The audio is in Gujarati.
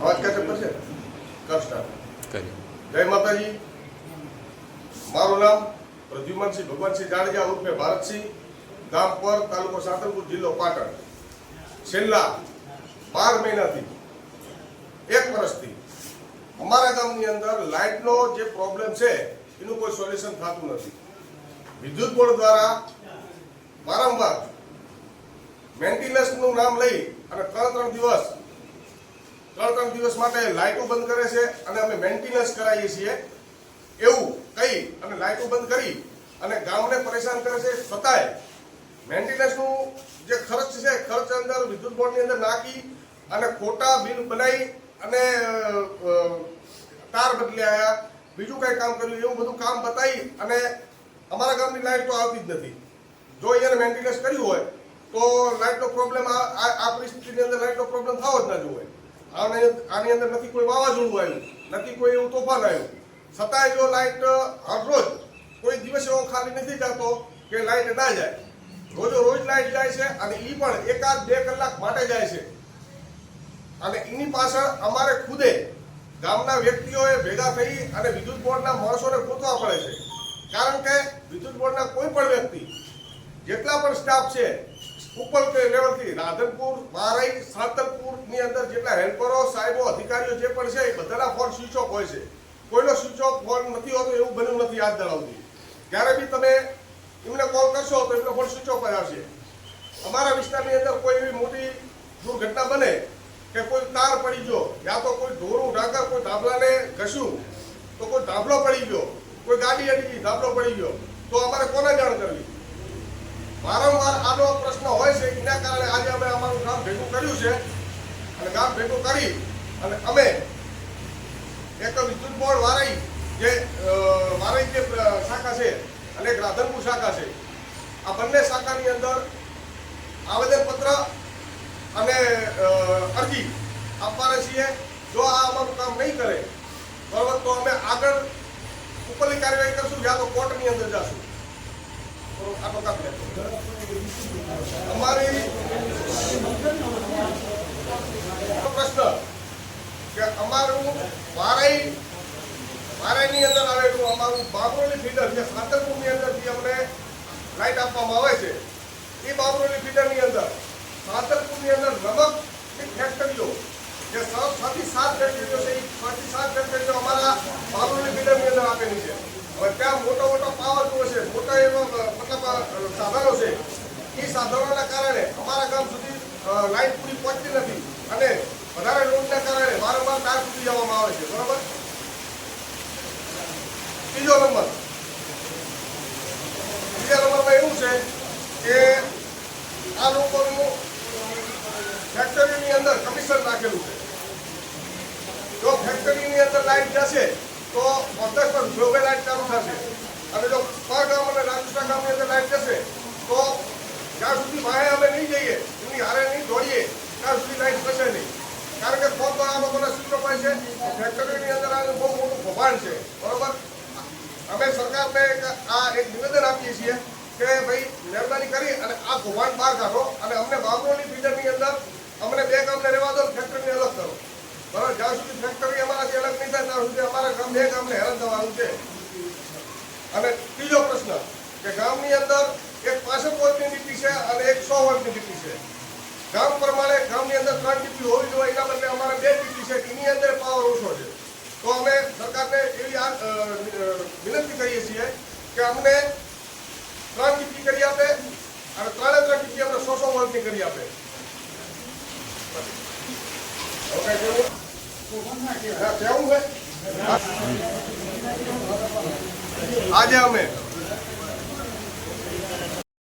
અવાજ કાઢે પડશે? કષ્ટ જય માતાજી. મારું નામ પ્રદ્યુમનસિંહ ભગવાનસિંહ જાડેજા ઉર્ફે ભારતસિંહ ગામ પર તાલુકો સાતરપુર જિલ્લો પાટણ. છેલ્લા બાર મહિનાથી એક વર્ષથી અમારા ગામની અંદર લાઇટનો જે પ્રોબ્લેમ છે એનું કોઈ સોલ્યુશન થતું નથી. વિદ્યુત બોર્ડ દ્વારા વારંવાર મેન્ટેનન્સનું નામ લઈ અને ત્રણ ત્રણ દિવસ ત્રણ ત્રણ દિવસ માટે લાઇટો બંધ કરે છે અને અમે મેન્ટેનન્સ કરાવીએ છીએ. એવું કહી અને લાઇટો બંધ કરી અને ગામને પરેશાન કરે છે. છતાંય મેન્ટેનન્સનું જે ખર્ચ છે, ખર્ચ અંદર વિદ્યુત બોર્ડની અંદર નાખી અને ખોટા બિલ બનાવી અને તાર બદલી આવ્યા બીજું કંઈ કામ કર્યું, એવું બધું કામ બતાવી અને અમારા ગામની લાઇટ તો આવતી જ નથી. જો એને મેન્ટેનન્સ કર્યું હોય તો લાઇટનો પ્રોબ્લેમ આ પરિસ્થિતિની અંદર લાઇટનો પ્રોબ્લેમ થવો જ ના જોઈએ. આને આની અંદર નથી કોઈ વાવાઝોડું આવ્યું, નથી કોઈ એવું તોફાન આવ્યું. છતાંય જો લાઇટ હરરોજ કોઈ દિવસ એવો ખાલી નથી જતો કે લાઇટ ના જાય. રોજો રોજ લાઇટ જાય છે અને એ પણ એકાદ બે કલાક માટે જાય છે. અને એની પાછળ અમારે ખુદે ગામના વ્યક્તિઓએ ભેગા થઈ અને વિદ્યુત બોર્ડના માણસોને ગોતવા પડે છે. કારણ કે વિદ્યુત બોર્ડના કોઈ પણ વ્યક્તિ, જેટલા પણ સ્ટાફ છે ઉપર લેવલથી રાધનપુર, બારાઈ સાંતલપુરની અંદર જેટલા હેલ્પરો, સાહેબો, અધિકારીઓ જે પણ છે, એ બધાના ફોન સ્વિચ ઓફ હોય છે. કોઈનો સ્વિચ ઓફ ફોન નથી હોતો, એવું બન્યું નથી યાદ ધરાવતી. જ્યારે બી તમે એમને કોલ કરશો તો એમનો ફોન સ્વિચ ઓફ જ આવશે. અમારા વિસ્તારની અંદર કોઈ એવી મોટી દુર્ઘટના બને કે કોઈ તાર પડી ગયો, યા તો કોઈ ઢોરું ઢાંકર, કોઈ ધાબલાને ઘસ્યું, તો કોઈ ધાબલો પડી ગયો, કોઈ ગાડી અડી ગઈ, ધાબલો પડી ગયો, તો અમારે કોને જાણ કરવી? વારંવાર આનો પ્રશ્ન છે, એના કારણે આજે અમે અમારું ગામ ભેગું કર્યું છે. અને ગામ ભેગું કરી અને અમે એક વિદ્યુત બોર્ડ વારાઈ, જે વારાઈ જે શાખા છે, અને એક રાધનપુર શાખા છે. આ બંને શાખાની અંદર આવેદનપત્ર અને અરજી આપવાના છીએ. જો આ અમારું કામ નહીં કરે બરાબર તો અમે આગળ ઉપરની કાર્યવાહી કરશું, યા તો કોર્ટની અંદર જશું. તો આટલો અમારી પ્રશ્ન અમારું વારાઈ, વારાઈની અંદર આવેલું અમારું બાબરોલી ફીડર જે સાંતરપુરની અંદર જે અમને લાઇટ આપવામાં આવે છે, એ બાબરોલી ફીડરની અંદર, સાંતરપુરની અંદર નમકની ફેક્ટરીઓ જે છ થી સાત ફેક્ટરીઓ છે, એ છ થી સાત ફેક્ટરીઓ અમારા બાબરોલી ફીડરની અંદર આપેલી છે. ત્યાં મોટો મોટો પાવર જો છે, મોટા એવો મતલબ સાધનો છે. એ સાધનોના કારણે અમારા ગામ સુધી લાઇટ પૂરી પહોંચતી નથી અને વધારે લોડના કારણે વારંવાર તાર સુધી જવામાં આવે છે. બરોબર? ત્રીજો નંબર. ત્રીજા નંબરમાં એવું છે કે આ લોકોનું ફેક્ટરીની અંદર કમિશન રાખેલું છે. જો ફેક્ટરીની અંદર લાઇટ જશે તો પર ગ્લોબલ લાઇટ ચાલુ થશે. અને જો પર ગામ અને રાજસ્થાન ગામની અંદર લાઇટ જશે, તો જ્યાં સુધી વાહે અમે નહીં જઈએ એમની હારે નહીં દોડીએ, ત્યાં સુધી લાઇટ જશે નહીં. કારણ કે પર આ લોકોને સ્વિચ પડે છે? ફેક્ટરીની અંદર આ બહુ મોટું કૌભાંડ છે. બરોબર? અમે સરકારને આ એક નિવેદન આપીએ છીએ કે ભાઈ, મહેરબાની કરી અને આ કૌભાંડ બહાર કાઢો અને અમને બાબરોની ફીડરની અંદર અમને બે ગામને રહેવા દો ફેક્ટરીને અલગ કરો બરાબર જ્યાં સુધી ફેક્ટરી અમારાથી અલગ નહીં થાય ત્યાં સુધી અમારા ગામ બે ગામને હેરાન થવાનું છે અને ત્રીજો પ્રશ્ન કે ગામની અંદર એક પાસઠ વોલ્ટની ડીપી છે અને એક સો વોલ્ટની ડીપી છે. ગામ પ્રમાણે ગામની અંદર ત્રણ ડીપી હોવી જોઈએ, એના બદલે અમારે બે ડીપી છે, એની અંદર પાવર ઓછો છે. તો અમે સરકારને એવી વિનંતી કરીએ છીએ કે અમને ત્રણ ડીપી કરી આપે અને ત્રણે ત્રણ ડીપી અમને સો સો વોલ્ટની કરી આપે. ပြောင်းမယ်